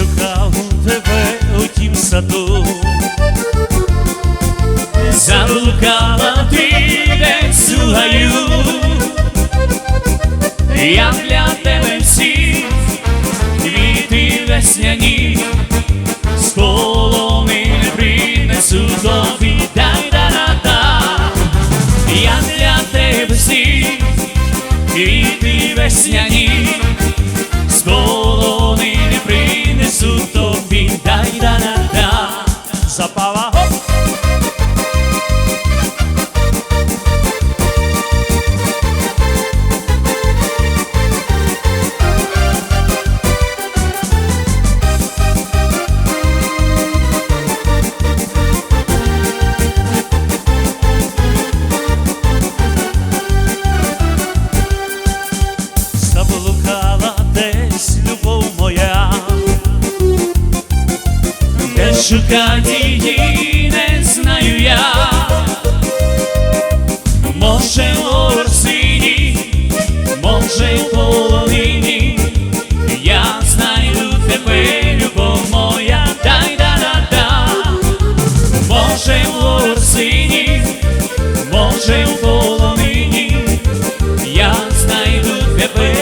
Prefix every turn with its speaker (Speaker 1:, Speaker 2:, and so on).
Speaker 1: шукав тебе у тім саду, залукала ти десь у гаю, я для тебе всі квіти весняні, з колони не принесу тобі дай я для тебе всі квіти весняні. шукати її не знаю я, може у Росині, може в половині, я знайду тебе, любов моя, дай да да да може у Росині, може в половині, я знайду тебе.